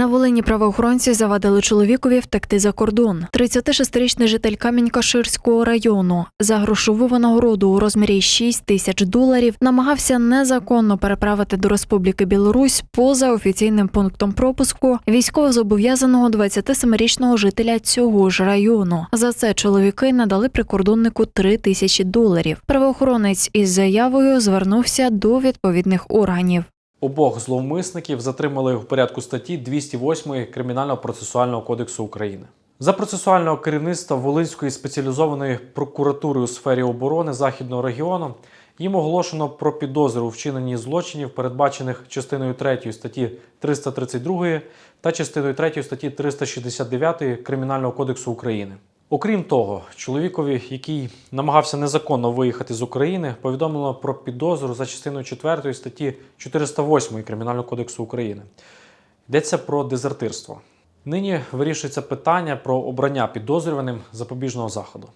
На Волині правоохоронці завадили чоловікові втекти за кордон. 36-річний житель Камінь-Каширського району за грошову винагороду у розмірі 6 тисяч доларів намагався незаконно переправити до Республіки Білорусь поза офіційним пунктом пропуску військовозобов'язаного 27-річного жителя цього ж району. За це чоловіки надали прикордоннику 3 тисячі доларів. Правоохоронець із заявою звернувся до відповідних органів. Обох зловмисників затримали в порядку статті 208 Кримінального процесуального кодексу України. За процесуального керівництва Волинської спеціалізованої прокуратури у сфері оборони Західного регіону їм оголошено про підозру у вчиненні злочинів, передбачених частиною 3 статті 332 та частиною 3 статті 369 Кримінального кодексу України. Окрім того, чоловікові, який намагався незаконно виїхати з України, повідомлено про підозру за частиною 4 статті 408 Кримінального кодексу України. Йдеться про дезертирство. Нині вирішується питання про обрання підозрюваним запобіжного заходу.